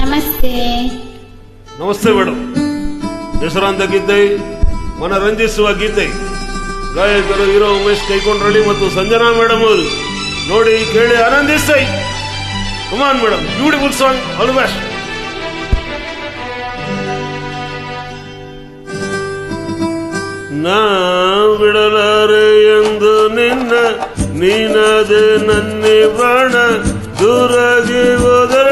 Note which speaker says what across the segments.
Speaker 1: ನಮಸ್ತೆ.
Speaker 2: ನಮಸ್ತೆ ಮೇಡಮ್ ಹೆಸರಾಂತ ಗೀತೆ ಮನರಂಜಿಸುವ ಗೀತೆ. ಗಾಯಕರು ಹೀರೋ ಉಮೇಶ್ ಕೈಕೊಂಡ್ರಳ್ಳಿ ಮತ್ತು ಸಂಜನಾ ಮೇಡಮ್ ನೋಡಿ ಕೇಳಿ ಆನಂದಿಸಿ. Kumar madam beautiful song all best ನಾ ಬಿಡಲಾರೆ ಎಂದು ನಿನ್ನ, ನೀನದೆ ನನ್ನೆ ಬಾಣ ದೂರಾಗಿ ಹೋದರೆ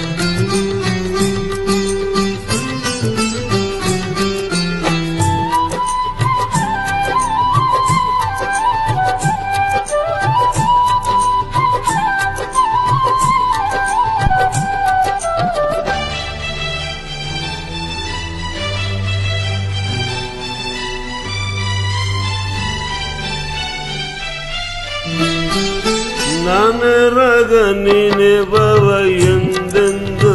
Speaker 2: ರಗ ನೀನೆ ಬವ ಎಂದೆಂದು?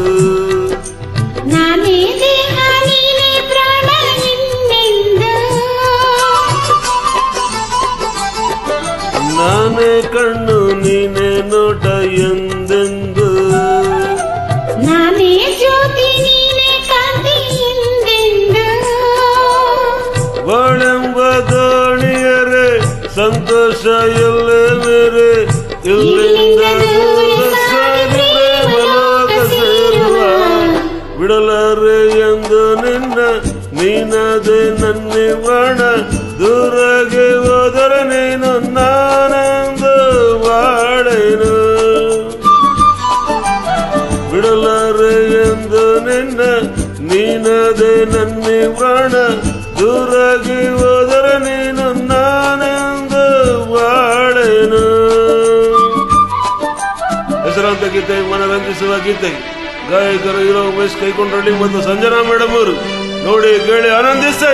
Speaker 1: ನಾನೇ
Speaker 2: ಕಣ್ಣು ನೀನೆ ನೋಟ ಎಂದೆಂದು?
Speaker 1: ಎಂದೆಂದು.
Speaker 2: ಬಾಳೆಂಬ ಸಂತೋಷ ನೀನದೆ ನನ್ನಿ ಬಾಣ ದೂರಾಗಿ ಹೋದರೆ ನೀನು ನಾನೆಂದು ಬಿಡಲಾರೆ ಎಂದು ನಿನ್ನ, ನೀನದೆ ನನ್ನಿ ಪ್ರಾಣ ದೂರಾಗಿ ಹೋದರೆ ನೀನು ನಾನೆಂದು ಬಾಳೆನು ಹೆಸರಾಂತ ಗೀತೆ, ಮನರಂಜಿಸುವ ಗೀತೆ. ಗಾಯಕರು ಇರೋ ಉಮೇಶ್ ಕೈಕೊಂಡ್ರಲ್ಲಿ ಮತ್ತು ಸಂಜನಾ ಮೇಡಮ್ ಅವರು ನೋಡಿ ಕೇಳಿ ಆನಂದಿಸಿ.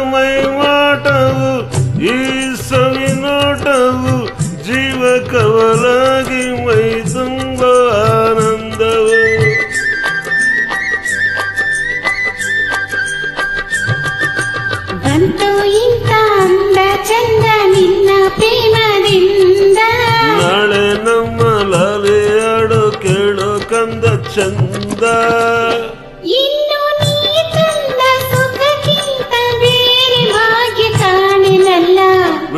Speaker 2: ಆ ಮೈ ಮಾಟವು ಈ ಸವಿ ನೋಟವು ಜೀವ ಕವಲಾಗಿ ಮೈ ತುಂಬ ಆನಂದವು
Speaker 1: ಬಂತು ಇಂಥ ಅಂದ ಚಂದ ನಿನ್ನ ಪ್ರೇಮದಿಂದ
Speaker 2: ನಾಳೆ ನಮ್ಮ ಲಾಲೆ ಆಡೋ ಕೇಳೋ ಕಂದ ಚಂದ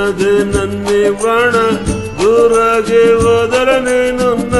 Speaker 1: ನನ್ನಿ
Speaker 2: ಬಣ ದೂರಾಗೆ ಹೋದರೆ ನೀನುನ್ನ